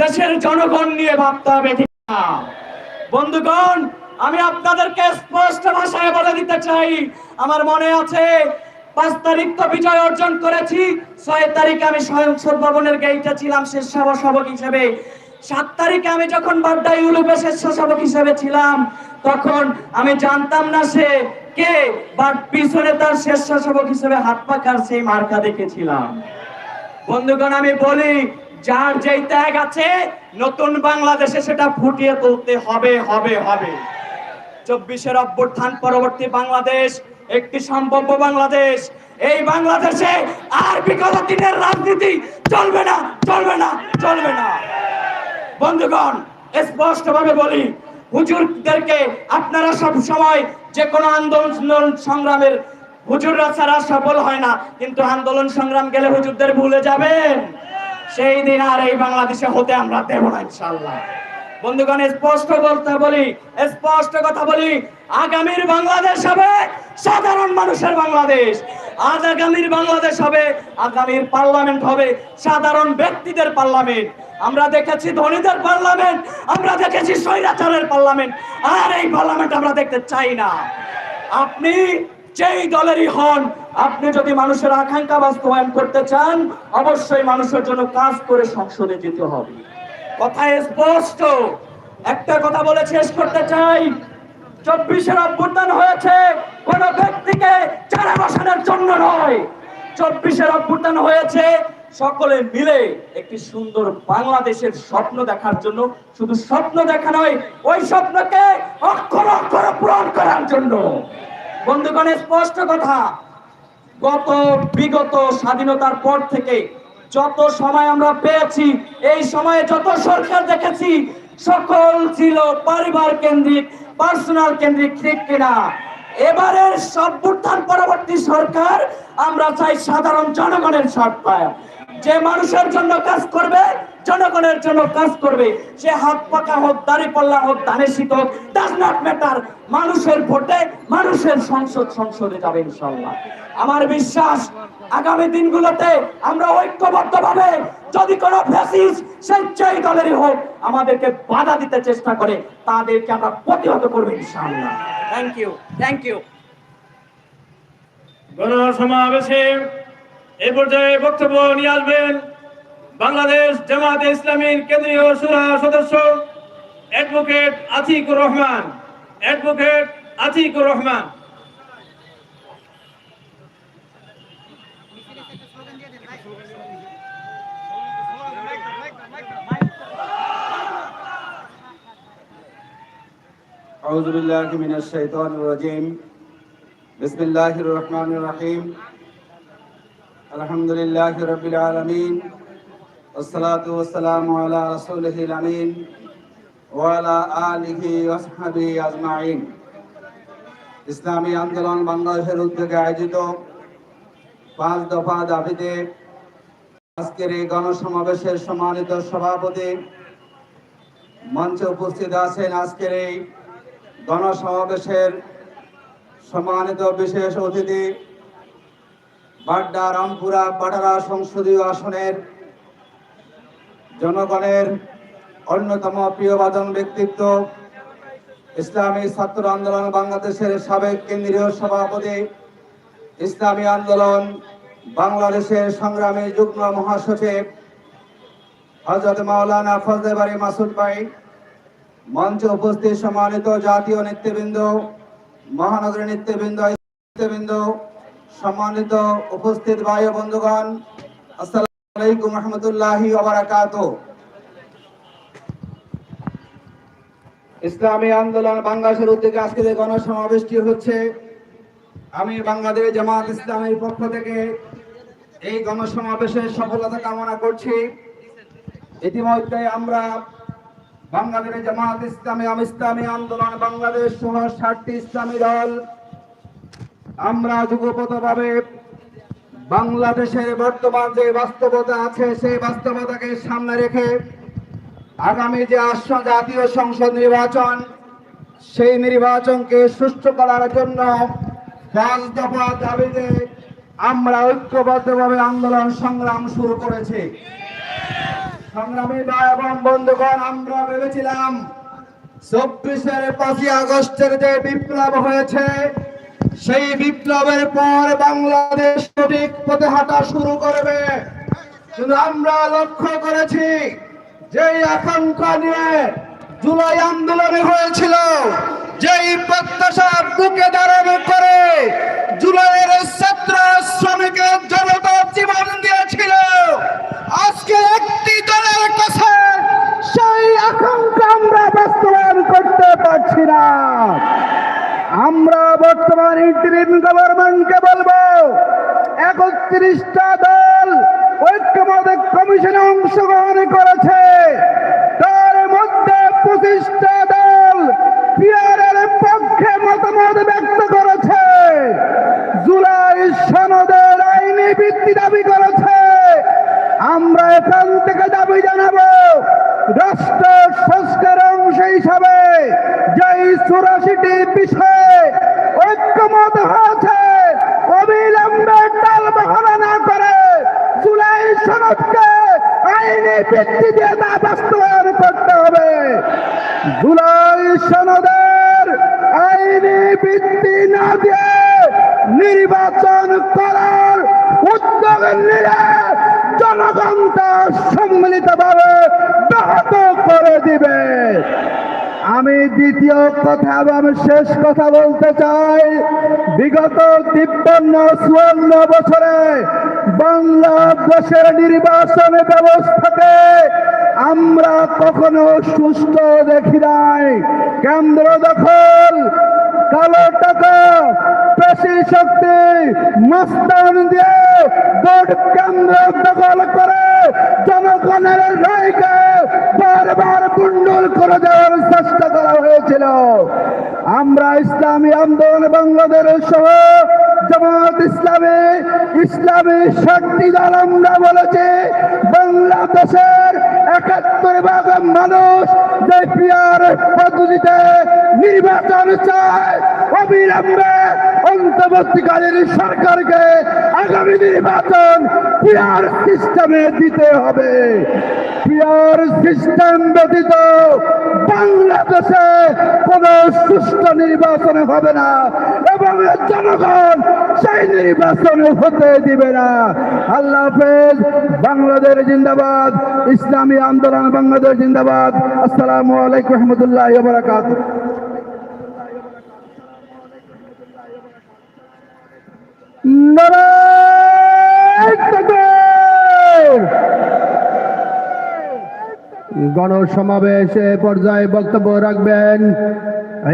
দেশের জনগণ নিয়ে ভাবতে হবে বন্ধুগণ, আমি আপনাদেরকে স্পষ্ট ভাষায় বলে দিতে চাই। আমার মনে আছে, পাঁচ তারিখ তো বিজয় অর্জন করেছি। ছয় তারিখে আমি স্বয়ংসর ভবনের গেইটে ছিলাম স্বেচ্ছাসেবক হিসেবে। সাত তারিখে আমি যখন বাড্ডা ইউরোপে স্বেচ্ছাসেবক হিসেবে ছিলাম, তখন আমি জানতাম না সে কে, বাট পিছনে তার স্বেচ্ছাসেবক হিসেবে হাত পাকার সেই মার্কা দেখেছিলাম। বন্ধুগণ, আমি বলি যার যেই ত্যাগ আছে, নতুন বাংলাদেশে সেটা ফুটিয়ে তুলতে হবে হবে হবে। চব্বিশের অভ্যুত্থান পরবর্তী বাংলাদেশ, একটি সম্ভাব্য বাংলাদেশ। এই বাংলাদেশে আর বিগত দিনের রাজনীতি চলবে না চলবে না চলবে না। বন্ধুগণ স্পষ্ট ভাবে বলি, হুজুরদেরকে আপনারা সব সময় যে কোনো আন্দোলন সংগ্রামের হুজুররা ছাড়া সফল হয় না, কিন্তু আন্দোলন সংগ্রাম গেলে হুজুরদের ভুলে যাবেন। সেই দিন আর এই বাংলাদেশে হতে আমরা দেব না ইনশাল্লাহ বন্ধুগণ, স্পষ্ট বলতে বলি, স্পষ্ট কথা বলি, আগামীর বাংলাদেশ হবে সাধারণ মানুষের বাংলাদেশ। আজ আগামীর বাংলাদেশ হবে, আগামীর পার্লামেন্ট হবে সাধারণ ব্যক্তিদের পার্লামেন্ট। আমরা দেখেছি ধনীদের পার্লামেন্ট, আমরা দেখেছি স্বৈরাচারের পার্লামেন্ট, আর এই পার্লামেন্ট আমরা দেখতে চাই না। আপনি যেই দলেরই হন আপনি যদি মানুষের আকাঙ্ক্ষা বাস্তবায়ন করতে চান, অবশ্যই মানুষের জন্য কাজ করে সংসদে যেতে হবে। কথা স্পষ্ট। একটা কথা বলে শেষ করতে চাই। চব্বিশের অভ্যুত্থান হয়েছে, কোন ব্যক্তিকে চারা বসানোর জন্য নয়। চব্বিশের অভ্যুত্থান হয়েছে, সকলে মিলে একটি সুন্দর বাংলাদেশের স্বপ্ন দেখার জন্য। শুধু স্বপ্ন দেখা নয়, ওই স্বপ্নকে অক্ষর অক্ষর পূরণ করার জন্য। বন্ধুগণ, স্পষ্ট কথা। গত বিগত স্বাধীনতার পর থেকে যত সময় আমরা পেয়েছি, এই সময়ে যত সরকার দেখেছি, সকল ছিল পরিবার কেন্দ্রিক পার্সোনাল কেন্দ্রিক, ঠিক কিনা? এবারের সভ্যুত্থান পরবর্তী সরকার আমরা চাই সাধারণ জনগণের সরকার। যে মানুষের জন্য কাজ করবে জনগণের জন্য কাজ করবে। সে হাত পাকা হোক দাড়ি পাল্লা হোক দানে শীত হোক ডাজ নট ম্যাটার মানুষের ভোটে মানুষের সংসদ সংসদে যাবে ইনশাল্লাহ আমার বিশ্বাস আগামী দিনগুলোতে আমরা ঐক্যবদ্ধভাবে যদি কোনো ফ্যাসিস স্বেচ্ছাই দলেরই হোক আমাদেরকে বাধা দিতে চেষ্টা করে তাদেরকে আমরা প্রতিহত করব ইনশাআল্লাহ। থ্যাংক ইউ থ্যাংক ইউ গণসমাবেশে এই পর্যায়ে বক্তব্য নিয়ে আসবেন বাংলাদেশ জামাতে ইসলামীর কেন্দ্রীয় সুরা সদস্য অ্যাডভোকেট আতিকুর রহমান অ্যাডভোকেট আতিকুর রহমান أعوذ بالله من الشيطان الرجيم بسم الله الرحمن الرحيم الحمد لله رب العالمين والصلاة والسلام على رسوله الأمين وعلى آله وصحبه أجمعين ইসলামী আন্দোলন বাংলাদেশের উদ্যোগে আয়োজিত পাঁচ দফা দাবিতে আজকের এই গণসমাবেশের সম্মানিত সভাপতি মঞ্চে উপস্থিত আছেন আজকের এই গণসমাবেশের সম্মানিত বিশেষ অতিথি বাড্ডা রামপুরা পাটারা সংসদীয় আসনের জনগণের অন্যতম প্রিয়বাদন ব্যক্তিত্ব, ইসলামী ছাত্র আন্দোলন বাংলাদেশের সাবেক কেন্দ্রীয় সভাপতি, ইসলামী আন্দোলন বাংলাদেশের সংগ্রামী যুগ্ম মহাসচিব হজরত মাওলানা ফজলে বাড়ি মাসুদ ভাই, মঞ্চে উপস্থিত সম্মানিত জাতীয় নেতৃবৃন্দ, মহানগরী নেতৃবৃন্দ নেতৃবৃন্দ, সম্মানিত উপস্থিত ভাই বন্ধুগণ, আসসালামু ইসলামী আন্দোলন বাংলাদেশের উদ্যোগে আজকে যে গণসমাবেশটি হচ্ছে, আমি বাংলাদেশ জামাত ইসলামের পক্ষ থেকে এই গণসমাবেশের সফলতা কামনা করছি। ইতিমধ্যে আমরা বাংলাদেশ জামাত ইসলামী, আম ইসলামী আন্দোলন, বাংলাদেশ সহ ষাটটি ইসলামী দল, আমরা যুগপতভাবে বাংলাদেশের বর্তমান যে বাস্তবতা আছে, সেই বাস্তবতাকে সামনে রেখে আগামী যে আস জাতীয় সংসদ নির্বাচন, সেই নির্বাচনকে সুষ্ঠু করার জন্য পাঁচ দফা দাবিতে আমরা ঐক্যবদ্ধভাবে আন্দোলন সংগ্রাম শুরু করেছি। সংগ্রামী ভাই এবং বন্ধুগণ, আমরা ভেবেছিলাম চব্বিশের পাঁচই আগস্টের যে বিপ্লব হয়েছে সেই বিপ্লবের পর বাংলাদেশ সঠিক পথে হাঁটা শুরু করবে। কিন্তু আমরা লক্ষ্য করেছি যেই আকাঙ্ক্ষা নিয়ে জুলাই আন্দোলনে হয়েছিল, যেই প্রত্যাশা বুকে ধারণ করে জুলাইয়ের ছাত্র শ্রমিকের জনতা জীবন দিয়েছিল। আজকে একটি দলের কাছে সেই আকাঙ্ক্ষা আমরা বাস্তবায়ন করতে পারছি না। আমরা বর্তমান ইন্টারিম গভর্নমেন্টকে বলব, একত্রিশটা দল ঐক্যমত কমিশনে অংশগ্রহণ করেছে। তার মধ্যে পঁচিশটা দল পিয়ারের পক্ষে মতামত ব্যক্ত করেছে। জুলাই সনদের আইনি ভিত্তি দাবি করেছে। আমরা এখান থেকে দাবি জানাব, রাষ্ট্র সংস্কার অংশ হিসাবে যেই চুরাশিটি বিষয়ে ঐক্যমত হয়েছে অবিলম্বে টাল বাহানা না করে জুলাই সনদকে আইনি ভিত্তি দিয়ে তা বাস্তবায়ন করতে হবে। জুলাই সনদের আইনি ভিত্তি না দিয়ে নির্বাচন করার উদ্যোগ নিলে জনগণ তা সম্মিলিতভাবে ব্যাহত করে দিবে। আমি দ্বিতীয় কথা এবং শেষ কথা বলতে চাই। বিগত তিপ্পান্ন, চুয়ান্ন বছরে বাংলাদেশের নির্বাচন ব্যবস্থাকে আমরা কখনো সুস্থ দেখি নাই। কেন্দ্র দখল, কালো টাকা, পেশি শক্তি, মস্তান দিয়ে ভোট কেন্দ্র দখল করে জনগণের রায়কে বারবার কুণ্ডল করে দেওয়ার চেষ্টা করা হয়েছিল। আমরা ইসলামী আন্দোলন, বাংলাদেশ সহ জামাত ইসলামে, ইসলামী শক্তি দল আমরা বলেছি, বাংলাদেশের একাত্তর ভাগ মানুষ যে পিয়ার পদ্ধতিতে নির্বাচন চায়, অবিলম্বে অন্তর্বর্তীকালীন সরকারকে আগামী নির্বাচন পিয়ার সিস্টেমে দিতে হবে। পিয়ার সিস্টেম ব্যতীত বাংলাদেশে কোন সুষ্ঠু নির্বাচন হবে না এবং জনগণ সেই নির্বাচন হতে দিবে না। আল্লাহ হাফেজ, বাংলাদেশ জিন্দাবাদ, ইসলামী আন্দোলন বাংলাদেশ জিন্দাবাদ। আসসালামু আলাইকুম রহমতুল্লাহ বারাকাত গণসমাবেশে পর্যায়ে বক্তব্য রাখবেন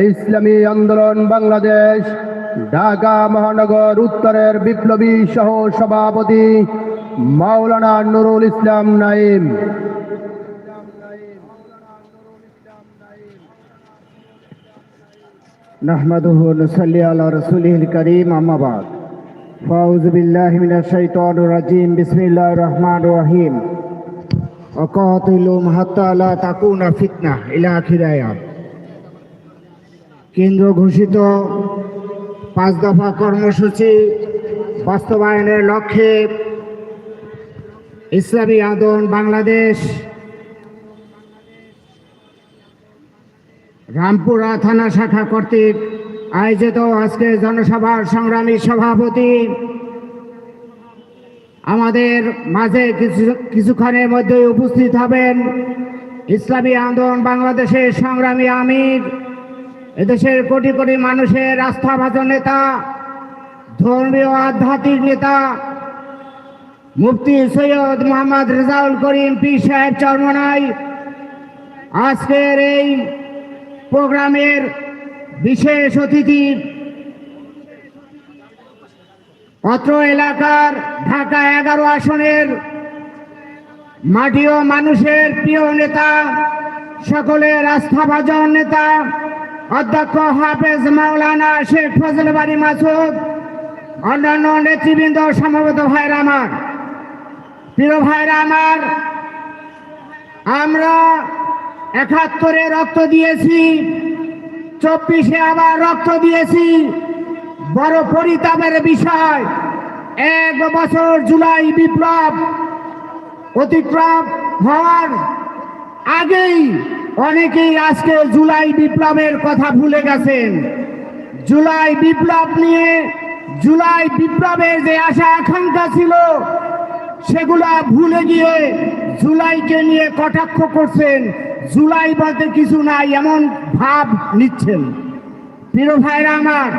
ইসলামী আন্দোলন বাংলাদেশ, ঢাকা মহানগর উত্তরের বিপ্লবী সহ সভাপতি মাওলানা নুরুল ইসলাম নাইম নাহমাদুহ নসল্লি আলা রসুলিল করিম আমাবাদ فأعوذ بالله من الشيطان الرجيم بسم الله الرحمن الرحيم وقاتلهم حتى لا تكون فتنة إلى آخر آيات কেন্দ্র ঘোষিত পাঁচ দফা কর্মসূচি বাস্তবায়নের লক্ষ্যে ইসলামী আন্দোলন বাংলাদেশ রামপুরা থানা শাখা কর্তৃক আয়োজিত আজকে জনসভার সংগ্রামী সভাপতি। আমাদের মাঝে কিছু, কিছুক্ষণের মধ্যে উপস্থিত হবেন ইসলামী আন্দোলন বাংলাদেশের সংগ্রামী আমির, এদেশের কোটি কোটি মানুষের আস্থাভাজন নেতা, ধর্মীয় আধ্যাত্মিক নেতা, মুফতি সৈয়দ মোহাম্মদ রেজাউল করিম পীর সাহেব চরমনাই আজকের এই প্রোগ্রামের বিশেষ অতিথি অত্র এলাকার ঢাকা এগারো আসনের মাটি ও মানুষের প্রিয় নেতা, সকলের আস্থাভাজন নেতা, অধ্যক্ষ হাফেজ মাওলানা শেখ ফজল বাড়ি মাসুদ, অন্যান্য নেতৃবৃন্দ, সমবেত ভাইরা আমার। প্রিয় ভাইরা আমার, আমরা একাত্তরে রক্ত দিয়েছি। চব্বিশে আবার রক্ত দিয়েছি। বড় পরিতাপের বিষয়। এক বছর জুলাই বিপ্লব অতিক্রম হওয়ার আগেই অনেকেই আজকে জুলাই বিপ্লবের কথা ভুলে গেছেন। জুলাই বিপ্লব নিয়ে জুলাই বিপ্লবের যে আশা আকাঙ্ক্ষা ছিল, সেগুলা ভুলে গিয়ে জুলাইকে নিয়ে কটাক্ষ করছেন জুলাই বলতে কিছু নাই, এমন ভাব নিচ্ছেন। প্রিয় ভাইরা আমার,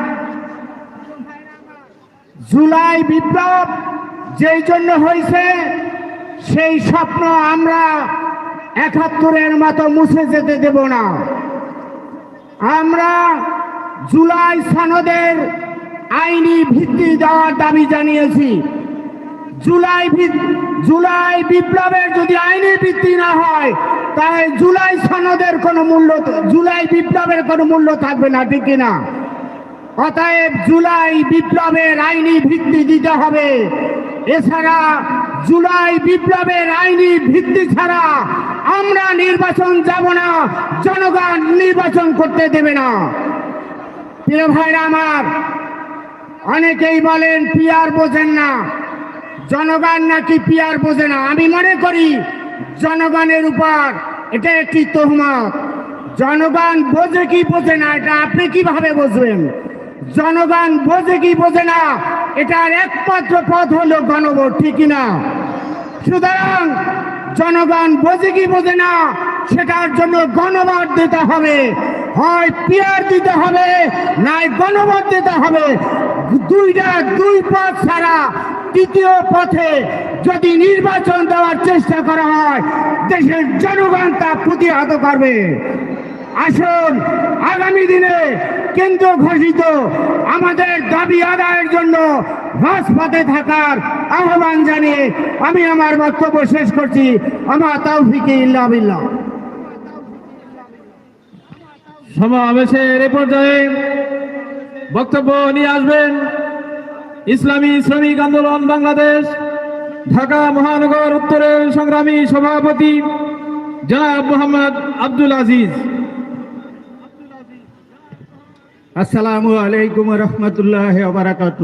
জুলাই বিপ্লব যেই জন্য হয়েছে, সেই স্বপ্ন আমরা একাত্তরের মতো মুছে যেতে দেব না। আমরা জুলাই সনদের আইনি ভিত্তি দেওয়ার দাবি জানিয়েছি। জুলাই জুলাই বিপ্লবের যদি আইনি ভিত্তি না হয়, তাহলে জুলাই সনদের কোনো মূল্য জুলাই বিপ্লবের কোনো মূল্য থাকবে না, ঠিক না অতএব জুলাই বিপ্লবের আইনি ভিত্তি দিতে হবে। এছাড়া জুলাই বিপ্লবের আইনি ভিত্তি ছাড়া আমরা নির্বাচন যাব না, জনগণ নির্বাচন করতে দেবে না। প্রিয় ভাইরা আমার, অনেকেই বলেন, পিয়ার বোঝেন না। জনগণ নাকি পিয়ার বোঝে না? আমি মনে করি জনগণের উপর এটা একটি তোহমত। জনগণ বোঝে কি বোঝে না, এটা আপনি কীভাবে বুঝবেন? জনগণ বোঝে কি বোঝে না, এটার একমাত্র পথ হলো গণভোট ঠিকই না? সুতরাং জনগণ বোঝে কি বোঝে না, সেটার জন্য গণভোট দিতে হবে। হয় পিয়ার দিতে হবে, নাই গণভোট দিতে হবে। দুইটা, দুই পথ ছাড়া তৃতীয় পথে যদি নির্বাচন দেওয়ার চেষ্টা করা হয়, দেশের জনগণ তা প্রতিহত করবে। আসুন, আগামী দিনে কেন্দ্র ঘোষিত আমাদের দাবি আদায়ের জন্য রাজপথে থাকার আহ্বান জানিয়ে আমি আমার বক্তব্য শেষ করছি। আমার তৌফিকে ইল্লা বিল্লাহ। সমাবেশের এ পর্যায়ে বক্তব্য নিয়ে আসবেন ইসলামী শ্রমিক আন্দোলন বাংলাদেশ, ঢাকা মহানগর উত্তরের সংগ্রামী সভাপতি জনাব মোহাম্মদ আব্দুল আজিজ। আসসালামু আলাইকুম রহমতুল্লাহ বারাকাত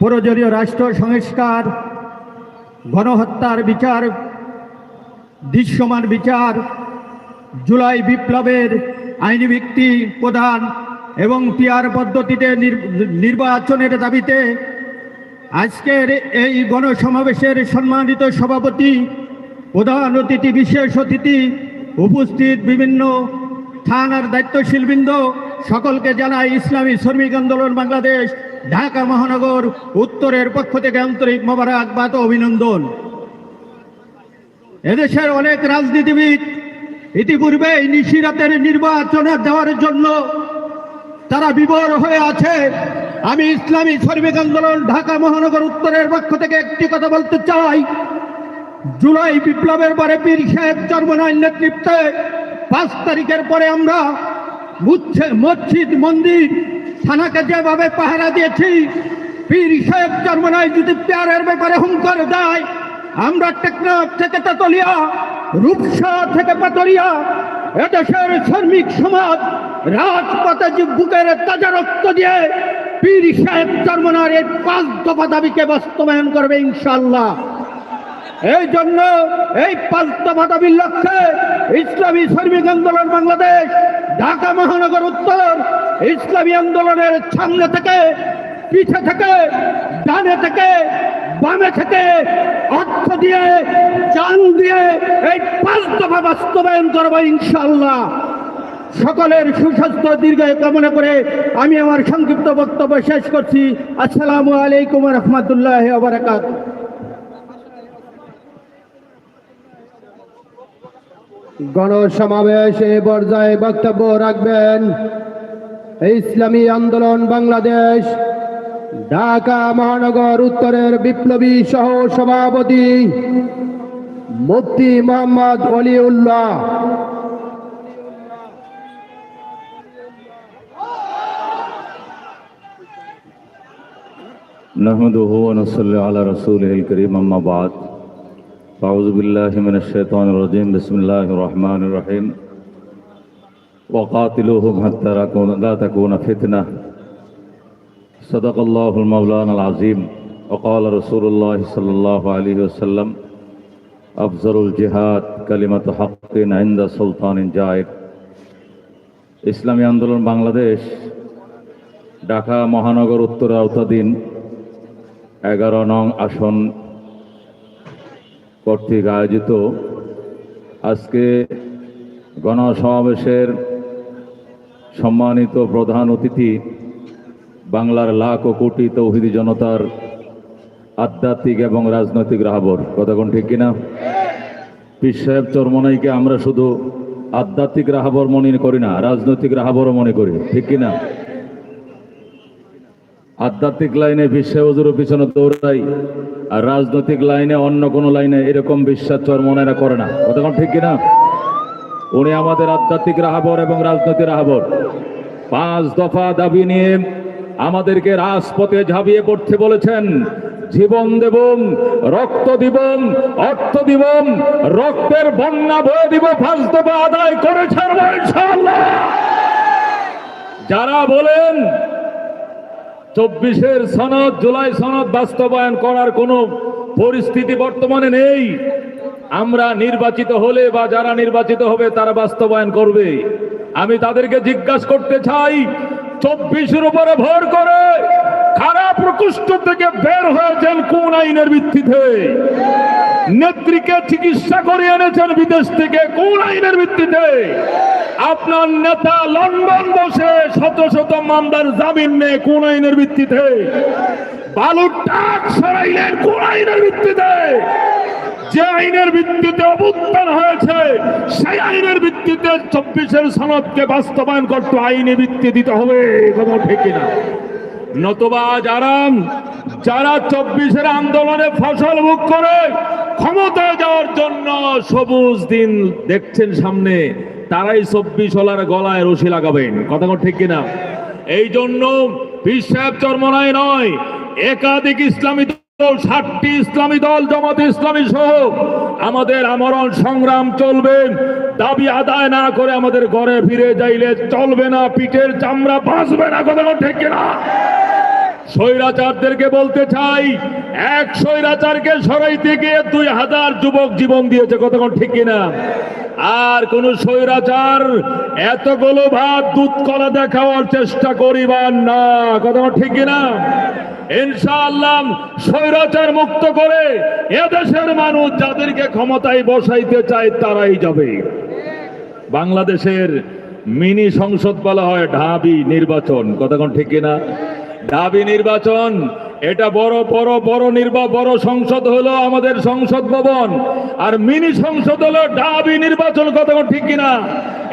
প্রয়োজনীয় রাষ্ট্র সংস্কার, গণহত্যার বিচার, দৃশ্যমান বিচার, জুলাই বিপ্লবের আইনি ভিত্তি প্রদান এবং পিয়ার পদ্ধতিতে নির- নির্বাচনের দাবিতে আজকের এই গণসমাবেশের সম্মানিত সভাপতি, প্রধান অতিথি, বিশেষ অতিথি উপস্থিত বিভিন্ন থানার দায়িত্বশীল বৃন্দ সকলকে জানাই ইসলামী শ্রমিক আন্দোলন বাংলাদেশ, ঢাকা মহানগর, উত্তরের পক্ষ থেকে আন্তরিক মোবারকবাদ অভিনন্দন। এদেশের অনেক রাজনীতিবিদ ইতিপূর্বে নিশিরাতের নির্বাচনে দেওয়ার জন্য তারা বিবর হয়ে আছে। আমি ইসলামী শ্রমিক আন্দোলন ঢাকা মহানগর উত্তরের পক্ষ থেকে একটি কথা বলতে চাই। জুলাই বিপ্লবের পরে পীর সাহেব চর্মনায় নেতৃত্বে পাঁচ তারিখের পরে আমরা মসজিদ, মন্দির থানাকে যেভাবে পাহারা দিয়েছি, পীর সাহেব চর্মনায় যদি পেয়ারের ব্যাপারে হুঙ্কার দেয়, আমরা টেকনাফ থেকে তেতলিয়া, রূপসা থেকে পাতরিয়া এদেশের শ্রমিক সমাজ রাজপথে যে বুকের তাজা রক্ত দিয়ে পীর সাহেব চর্মনার এই পাঁচ দফা দাবিকে বাস্তবায়ন করবে ইনশাল্লাহ এই জন্য এই পাঁচ দফা দাবির লক্ষ্যে ইসলামী শ্রমিক আন্দোলন বাংলাদেশ, ঢাকা মহানগর উত্তর ইসলামী আন্দোলনের সামনে থেকে, পিছে থেকে, ডানে থেকে, বামে থেকে অর্থ দিয়ে চাল দিয়ে এই পাঁচ দফা বাস্তবায়ন করব ইনশাল্লাহ সকলের সুস্বাস্থ্য দীর্ঘ কামনা করে আমি আমার সংক্ষিপ্ত বক্তব্য শেষ করছি। আসসালামু আলাইকুম রহমতুল্লাহ বারাকাত গণসমাবেশে পর্যায়ে বক্তব্য রাখবেন ইসলামী আন্দোলন বাংলাদেশ, ঢাকা মহানগর উত্তরের বিপ্লবী সহ সভাপতি মুফতি মোহাম্মদ অলিউল্লাহ نحمده ونصلي على رسوله الكريم أما بعد أعوذ بالله من الشيطان الرجيم بسم الله الرحمن الرحيم وقاتلوهم حتى لا تكون فتنة صدق الله المولانا العظيم وقال رسول الله صلى الله عليه وسلم أفضل الجهاد كلمة حق عند سلطان جائر ইসলামী আন্দোলন বাংলাদেশ ঢাকা মহানগর উত্তর আওতাধীন এগারো নং আসন কর্তৃক আয়োজিত আজকে গণসমাবেশের সম্মানিত প্রধান অতিথি বাংলার লাখ ও কোটি তৌহিদি জনতার আধ্যাত্মিক এবং রাজনৈতিক রাহবর। কতক্ষণ ঠিক কিনা? পীর সাহেব চরমনাইকে আমরা শুধু আধ্যাত্মিক রাহাবর মনে করি না, রাজনৈতিক রাহাবরও মনে করি। ঠিক কিনা? আধ্যাত্মিক লাইনে বিশ্বে হুজুরের পিছনে দৌড়াই, আর রাজনৈতিক লাইনে অন্য কোনো লাইনে এরকম বিশ্বাস চরমনাইরা করে না। কতক্ষণ ঠিক কিনা? উনি আমাদের আধ্যাত্মিক রাহাবর এবং রাজনৈতিক রাহাবর। পাঁচ দফা দাবি নিয়ে আমাদেরকে রাজপথে ঝাঁপিয়ে পড়তে বলেছেন। জীবন দেবম, রক্ত দিবম, অর্থ দিবম, রক্তের বন্যা বয়ে দিব, পাঁচ দফা আদায় করে যারা বলেন চব্বিশের সনদ, জুলাই সনদ বাস্তবায়ন করার কোনো পরিস্থিতি বর্তমানে নেই। আমরা নির্বাচিত হলে বা যারা নির্বাচিত হবে তারা বাস্তবায়ন করবে। আমি তাদেরকে জিজ্ঞাসা করতে চাই, চব্বিশের উপরে ভর করে খারাপ প্রকোষ্ঠ থেকে বের হয়েছেন কোন আইনের ভিত্তিতে? নেত্রীকে চিকিৎসা করে এনেছেন বিদেশ থেকে, কোন আইনের ভিত্তিতে? আপনার নেতা লন্ডন বসে শত শত মামলার জামিন নেই কোন আইনের ভিত্তিতে? বালুর টাক সরাইলেন, কোন আইনের ভিত্তিতে? যে আইনের ভিত্তিতে অভ্যুত্থান হয়েছে, সেই আইনের ভিত্তিতে চব্বিশের সনদকে বাস্তবায়ন করতে আইনে ভিত্তি দিতে হবে কথা ঠিক কিনা? নতুবা যারা যারা চব্বিশের আন্দোলনে ফসল ভোগ করে, ক্ষমতায় যাওয়ার জন্য সবুজ দিন দেখছেন সামনে, তারাই চব্বিশ হলার গলায় রশি লাগাবেন। কথা ঠিক কিনা? এই জন্য সাহেব চর্মনায় নয়, একাধিক ইসলামী দল, ষাটটি ইসলামী দল, জামাত ইসলামী সহ আমাদের আমরণ সংগ্রাম চলবে। দাবি আদায় না করে আমাদের ঘরে ফিরে যাইলে চলবে না, পিঠের চামড়া বাঁচবে না, কথা ঠিক কিনা? স্বৈরাচারদেরকে বলতে চাই, এক স্বৈরাচারকে সরাইতে গিয়ে দুই হাজার যুবক জীবন দিয়েছে কতক্ষণ ঠিক কিনা? আর কোন স্বৈরাচার এতগুলো ভাত দুধ কলা দেখাওয়ার চেষ্টা করিবার না কতক্ষণ ঠিক কিনা? ইনশাআল্লাহ স্বৈরাচার মুক্ত করে এদেশের মানুষ যাদেরকে ক্ষমতায় বসাইতে চায়, তারাই যাবে। বাংলাদেশের মিনি সংসদ বলা হয় ঢাবি নির্বাচন কতক্ষণ ঠিক কিনা? ঢাবি নির্বাচন, এটা বড় বড় বড় নির্বা, বড় সংসদ হলো আমাদের সংসদ ভবন। আর মিনি সংসদ হলো ঢাবি নির্বাচন, কতক্ষণ ঠিক কিনা?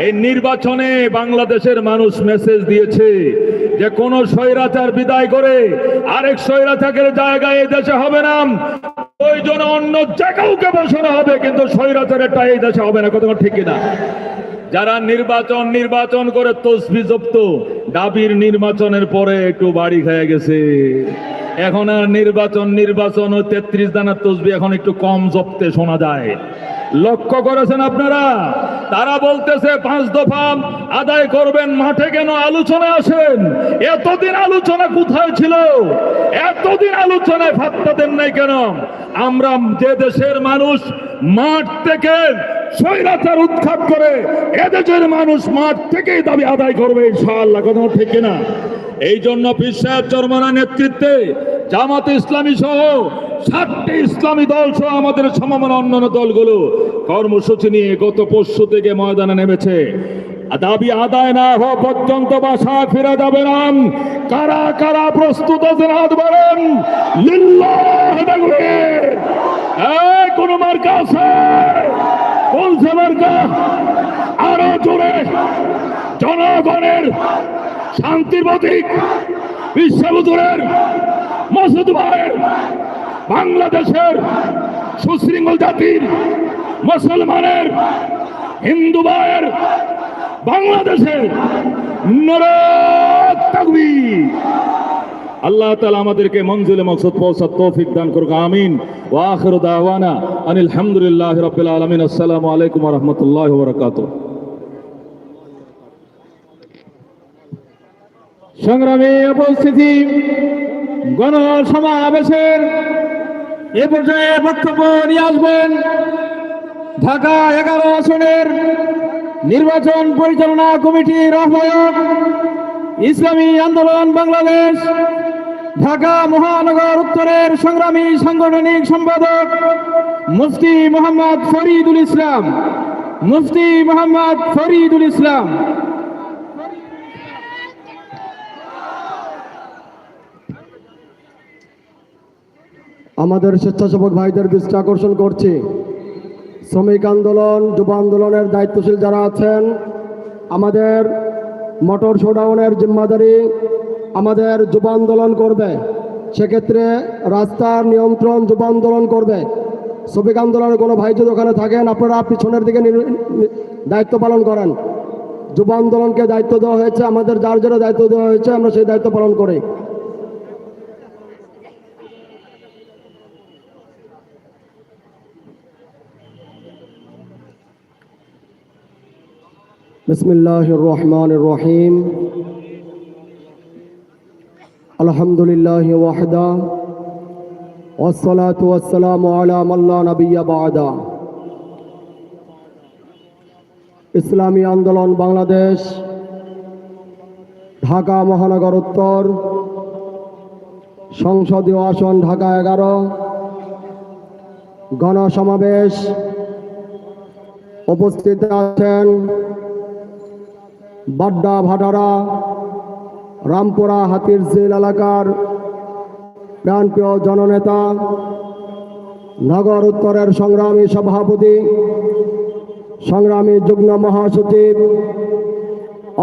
এই নির্বাচনে বাংলাদেশের মানুষ মেসেজ দিয়েছে যে কোন স্বৈরাচার বিদায় করে আরেক স্বৈরাচারের জায়গায় দেশে হবে না। ওই জন্য অন্য জায়গাওকে বসানো হবে, কিন্তু স্বৈরাচারেরটা এই দেশে হবে না, কতক্ষণ ঠিক কিনা? যারা নির্বাচন নির্বাচন করে তসবি জপ্ত ডাবির নির্বাচনের পরে একটু বাড়ি খেয়ে গেছে। এখন আর নির্বাচন নির্বাচন ও তেত্রিশ দানার তসবি এখন একটু কম জপতে শোনা যায়। লক্ষ্য করেছেন আপনারা? তারা বলতেছে, পাঁচ দফা আদায় করবেন, মাঠে কেন আলোচনা আসেন? এতদিন আলোচনা কোথায় ছিল? এতদিন আলোচনায় ফাত্তা দেন নাই কেন? আমরা যে দেশের মানুষ, মাঠ থেকে স্বৈরাচার উৎখাত করে এদেশের মানুষ মাঠ থেকেই দাবি আদায় করবে, ইনশাআল্লাহ। কথা ঠিক কিনা? এই জন্য সাহেব চরমানা নেতৃত্বে জামাত ইসলামী সহ ষাটটি ইসলামী দল সহ আমাদের সমমনা অন্যান্য দলগুলো কর্মসূচি নিয়ে গত পরশু থেকে ময়দানে নেমেছে। দাবি আদায় না হওয়া পর্যন্ত বাসা ফেরা যাবে না। কারা কারা প্রস্তুত আছেন হাত বাড়েন। লিল্লাহ কোন মার্কা আছে? মার্কা আরও জোরে। জনগণের শান্তির প্রতীক বিশ্ববুজুরের মসুদ ভাইয়ের, বাংলাদেশের সুশৃঙ্খল জাতির, মুসলমানের, হিন্দু ভাইয়ের, বাংলাদেশের তাকবীর। আল্লাহ তালা আমাদেরকে মঞ্জিলে মকসদ পৌঁছার তৌফিক দান করুক, আমিন। ও আখির দাওয়ানা আনিল হামদুলিল্লাহ রাব্বিল আলামিন, আসসালামু আলাইকুম রাহমাতুল্লাহি ওয়া বারাকাতুহু। সংগ্রামে উপস্থিতি, গণসমাবেশের এ পর্যায়ে বক্তব্য নিয়ে আসবেন ঢাকা এগারো আসনের নির্বাচন পরিচালনা কমিটির আহ্বায়ক, ইসলামী আন্দোলন বাংলাদেশ ঢাকা মহানগর উত্তরের সংগ্রামী সাংগঠনিক সম্পাদক মুফতি মোহাম্মদ ফরিদুল ইসলাম। মুফতি মোহাম্মদ ফরিদুল ইসলাম। আমাদের স্বেচ্ছাসেবক ভাইদের দৃষ্টি আকর্ষণ করছি। শ্রমিক আন্দোলন, যুব আন্দোলনের দায়িত্বশীল যারা আছেন, আমাদের মোটর শোডাউনের জিম্মাদারি আমাদের যুব আন্দোলন করবে। সেক্ষেত্রে রাস্তার নিয়ন্ত্রণ যুব আন্দোলন করবে। শ্রমিক আন্দোলনের কোনো ভাই যদি ওখানে থাকেন, আপনারা পিছনের দিকে দায়িত্ব পালন করেন। যুব আন্দোলনকে দায়িত্ব দেওয়া হয়েছে, আমাদের যার যারা দায়িত্ব দেওয়া হয়েছে, আমরা সেই দায়িত্ব পালন করি। বিসমিল্লাহ রহমান রহিম। الحمد لله وحده والصلاة والسلام على من لا نبي بعده ইসলামী আন্দোলন বাংলাদেশ ঢাকা মহানগর উত্তর সংসদীয় আসন ঢাকা এগারো গণসমাবেশ উপস্থিত আছেন বাড্ডা ভাটারা রামপুরা হাতির ঝিল এলাকার প্রাণপ্রিয় জননেতা, নগর উত্তরের সংগ্রামী সভাপতি, সংগ্রামী যুগ্ম মহাসচিব,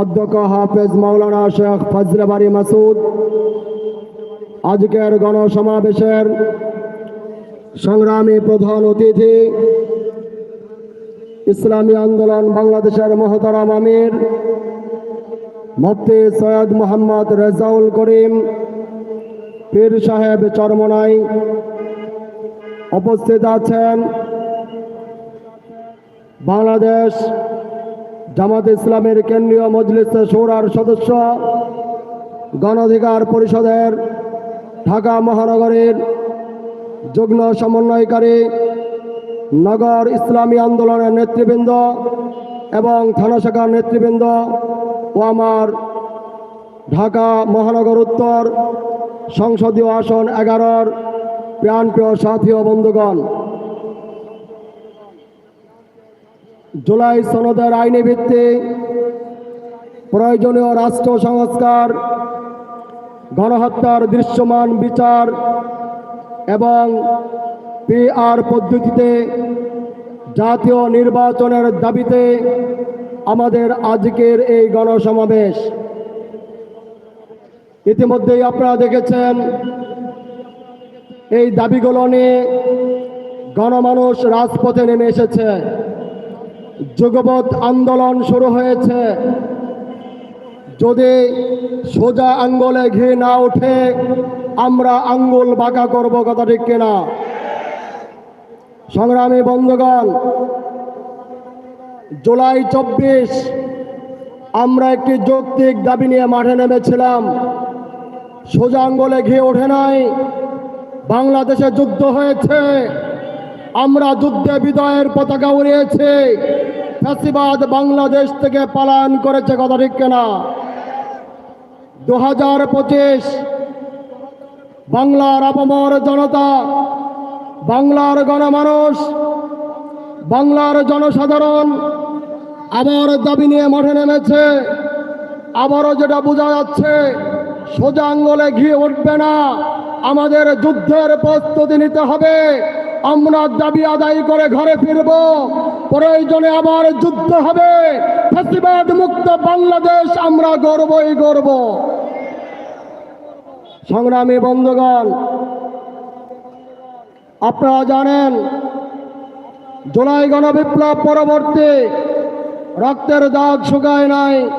অধ্যক্ষ হাফেজ মাওলানা শেখ ফজলে বাড়ি মাসুদ, আজকের গণসমাবেশের সংগ্রামী প্রধান অতিথি, ইসলামী আন্দোলন বাংলাদেশের মহতারাম আমির মুফতি সৈয়দ মোহাম্মদ রেজাউল করিম, পীর সাহেব চরমনাই উপস্থিত আছেন। বাংলাদেশ জামাত ইসলামের কেন্দ্রীয় মজলিস সৌরার সদস্য, গণঅধিকার পরিষদের ঢাকা মহানগরের যুগ্ম সমন্বয়কারী, নগর ইসলামী আন্দোলনের নেতৃবৃন্দ এবং থানা শাখার নেতৃবৃন্দ ও আমার ঢাকা মহানগর উত্তর সংসদীয় আসন এগারোর প্রাণপ্রিয় সাথী ও বন্ধুগণ। জুলাই সনদের আইনি ভিত্তি, প্রয়োজনীয় রাষ্ট্র সংস্কার, গণহত্যার দৃশ্যমান বিচার এবং পিআর পদ্ধতিতে জাতীয় নির্বাচনের দাবিতে আমাদের আজকের এই গণসমাবেশ। ইতিমধ্যেই আপনারা দেখেছেন, এই দাবিগুলো নিয়ে গণমানুষ রাজপথে নেমে এসেছে। যুগপৎ আন্দোলন শুরু হয়েছে। যদি সোজা আঙ্গুলে ঘি না ওঠে, আমরা আঙ্গুল বাঁকা করব কথা ঠিক কিনা? সংগ্রামী বন্ধুগণ জুলাই চব্বিশ, আমরা একটি যৌক্তিক দাবি নিয়ে মাঠে নেমেছিলাম। সোজা আঙ্গলে ঘি ওঠে নাই। বাংলাদেশে যুদ্ধ হয়েছে। আমরা যুদ্ধে বিদায়ের পতাকা উড়িয়েছি। ফ্যাসিবাদ বাংলাদেশ থেকে পালায়ন করেছে কথা ঠিক কেনা? দু হাজার পঁচিশ, বাংলার আপামর জনতা, বাংলার গণমানুষ, বাংলার জনসাধারণ আবার দাবি নিয়ে মাঠে নেমেছে। আবারও যেটা বোঝা যাচ্ছে, সোজা আঙ্গলে ঘিয়ে উঠবে না। আমাদের যুদ্ধের প্রস্তুতি নিতে হবে। আমরা দাবি আদায় করে ঘরে ফিরব। প্রয়োজনে আবার যুদ্ধ হবে। মুক্ত বাংলাদেশ আমরা গর্বই গর্ব সংগ্রামী বন্ধুগণ, আপনারা জানেন, জুলাই গণবিপ্লব পরবর্তী রক্তের দাগ শুকায় নাই।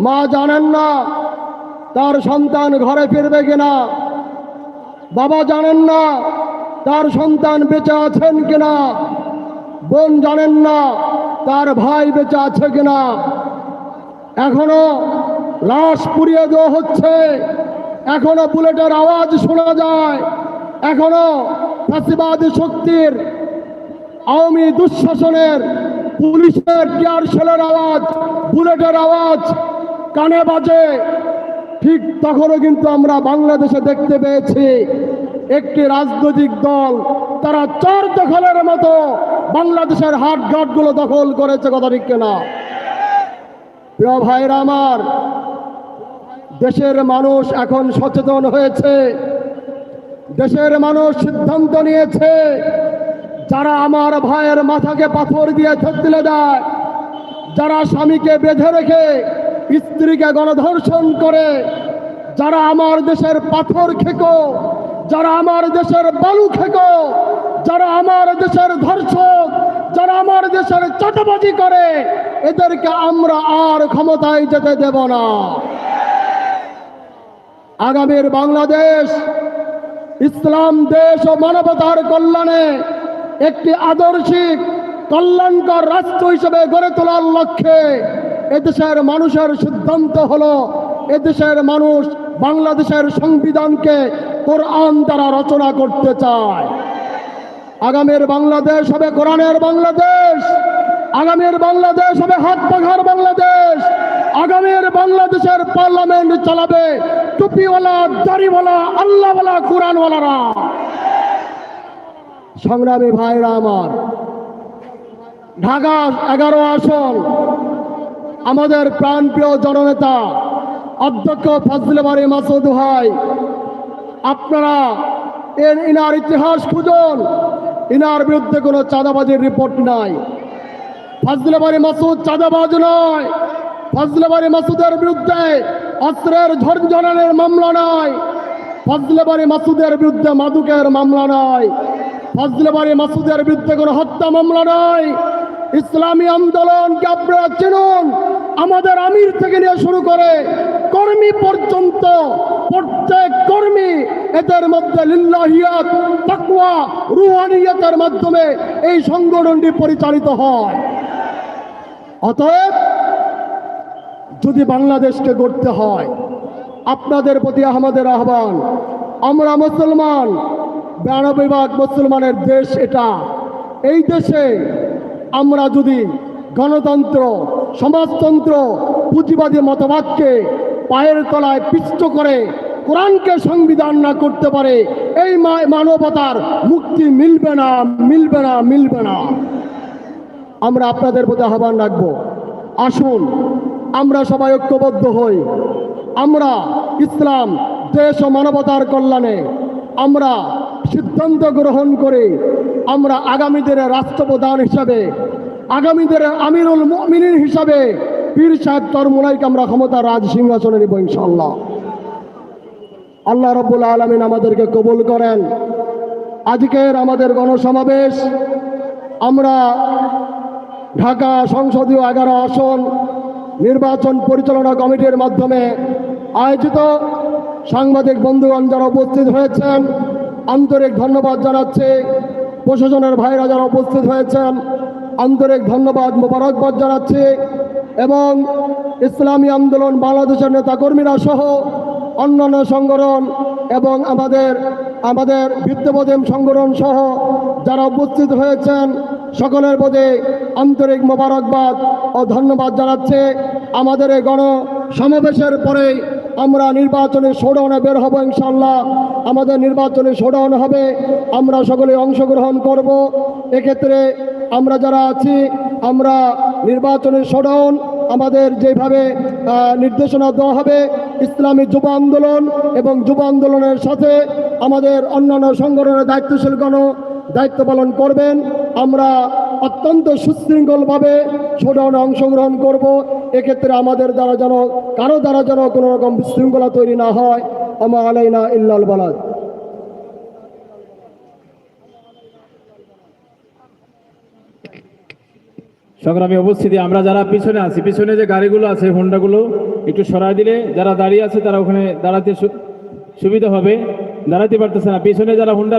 মা জানেন না তার সন্তান ঘরে ফিরবে কিনা। বাবা জানেন না তার সন্তান বেঁচে আছেন কিনা। বোন জানেন না তার ভাই বেঁচে আছে কিনা। এখনও লাশ পুড়িয়ে দেওয়া হচ্ছে। এখনও বুলেটের আওয়াজ শোনা যায়। এখনও ফাঁসিবাদী শক্তির আওয়ামী দুঃশাসনের পুলিশের টিয়ার শেলের আওয়াজ, বুলেটের আওয়াজ, কানে বাজে। ঠিক তখনও কিন্তু আমরা বাংলাদেশে দেখতে পেয়েছি, একটি রাজনৈতিক দল তারা চর দখলের মতো বাংলাদেশের হাট ঘাটগুলো দখল করেছে, কথা ঠিক না প্রিয় ভাইরা আমার, দেশের মানুষ এখন সচেতন হয়েছে, দেশের মানুষ সিদ্ধান্ত নিয়েছে যারা আমার ভাইয়ের মাথাকে পাথর দিয়ে থেতলে দেয়, যারা স্বামীকে বেঁধে রেখে স্ত্রীকে গণধর্ষণ করে, যারা আমার দেশের পাথর খেকো, যারা আমার দেশের বালু খেকো, যারা আমার দেশের ধর্ষক, যারা আমার দেশের চাটাবাজি করে, এদেরকে আমরা আর ক্ষমতায় যেতে দেব না। আগামীর বাংলাদেশ, ইসলাম, দেশ ও মানবতার কল্যাণে একটি আদর্শিক কল্যাণকর রাষ্ট্র হিসেবে গড়ে তোলার লক্ষ্যে এদেশের মানুষের সিদ্ধান্ত হলো, এদেশের মানুষ বাংলাদেশের সংবিধানকে কোরআন দ্বারা রচনা করতে চায়। আগামীর বাংলাদেশ হবে কোরআনের বাংলাদেশ, আগামীর বাংলাদেশ হবে হাত পাখার বাংলাদেশ, আগামীর বাংলাদেশের পার্লামেন্ট চালাবে টুপিওয়ালা, দাড়িওয়ালা, আল্লাহওয়ালা, কোরআনওয়ালারা। সংগ্রামী ভাইরা আমার। ঢাকা এগারো আসন, আমাদের প্রাণপ্রিয় জননেতা, অধ্যক্ষ ফজলে বাড়ি মাসুদ ভাই, আপনারা এর ইনার ইতিহাস খুঁজুন। ইনার বিরুদ্ধে কোনো চাঁদাবাজির রিপোর্ট নাই। ফজলে বাড়ি মাসুদ চাঁদাবাজ নয়। ফজলে বাড়ি মাসুদের বিরুদ্ধে অস্ত্রের ঝরঝরানের মামলা নয় ফজলে বাড়ি মাসুদের বিরুদ্ধে মাদুকের মামলা নয় ফজলে বাড়ি মাসুদের বিরুদ্ধে কোনো হত্যা মামলা নয়। ইসলামী আন্দোলনকে আপনারা চিনুন, আমাদের আমির থেকে নিয়ে শুরু করে কর্মী পর্যন্ত প্রত্যেক কর্মী এদের মধ্যে লিল্লাহিয়াত, তাকওয়া, রুহানিয়াতের মাধ্যমে এই সংগঠনটি পরিচালিত হয়। অতএব যদি বাংলাদেশকে গড়তে হয়, আপনাদের প্রতি আমাদের আহ্বান, আমরা মুসলমান বিরানব্বই ভাগ মুসলমানের দেশ এটা। এই দেশে আমরা যদি গণতন্ত্র, সমাজতন্ত্র, পুঁজিবাদী মতবাদকে পায়ের তলায় পিষ্ট করে কোরআনকে সংবিধান না করতে পারে, এই মানবতার মুক্তি মিলবে না মিলবে না মিলবে না। আমরা আপনাদের প্রতি আহ্বান রাখব। আসুন, আমরা সবাই ঐক্যবদ্ধ হই। আমরা ইসলাম, দেশ ও মানবতার কল্যাণে আমরা সিদ্ধান্ত গ্রহণ করে আমরা আগামী দিনের রাষ্ট্রপ্রধান হিসাবে আগামী দিনের আমিরুল মিনিন হিসাবে পীর সাহেব তরমুনাইকে আমরা ক্ষমতা রাজ সিংহাসনে নেব ইনশাল্লাহ আল্লাহ রব্বুল আলমিন আমাদেরকে কবুল করেন। আজকের আমাদের গণসমাবেশ, আমরা ঢাকা সংসদীয় এগারো আসন নির্বাচন পরিচালনা কমিটির মাধ্যমে আয়োজিত সাংবাদিক বন্ধুগণ যারা উপস্থিত হয়েছেন আন্তরিক ধন্যবাদ জানাচ্ছি। প্রশাসনের ভাইরা যারা উপস্থিত হয়েছেন, আন্তরিক ধন্যবাদ মোবারকবাদ জানাচ্ছি এবং ইসলামী আন্দোলন বাংলাদেশের নেতাকর্মীরা সহ অন্যান্য সংগঠন এবং আমাদের আমাদের বিদ্যবোধেম সংগঠন সহ যারা উপস্থিত হয়েছেন, সকলের প্রতি আন্তরিক মোবারকবাদ ও ধন্যবাদ জানাচ্ছে। আমাদের এই গণ সমাবেশের পরে আমরা নির্বাচনে শোডাউনে বের হব ইনশাল্লাহ আমাদের নির্বাচনে শোডাউন হবে। আমরা সকলে অংশগ্রহণ করব। এক্ষেত্রে আমরা যারা আছি, আমরা নির্বাচনী শোডাউন আমাদের যেভাবে নির্দেশনা দেওয়া হবে, ইসলামী যুব আন্দোলন এবং যুব আন্দোলনের সাথে আমাদের অন্যান্য সংগঠনের দায়িত্বশীলগণ দায়িত্ব পালন করবেন। আমরা অত্যন্ত সুশৃঙ্খলভাবে শোডাউনে অংশগ্রহণ করব। এক্ষেত্রে আমাদের দ্বারা যেন, কারও দ্বারা যেন কোনো রকম বিশৃঙ্খলা তৈরি না হয়। আমা আলাইনা ইল্লাল বালাদ। সংগ্রামী উপস্থিতি, আমরা যারা পিছনে আছি, পিছনে যে গাড়িগুলো আছে, হোন্ডাগুলো, একটু সরাই দিলে যারা দাঁড়িয়ে আছে তারা ওখানে দাঁড়াতে সুবিধা হবে। দাঁড়াতে পারতেছে না। পিছনে যারা হোন্ডা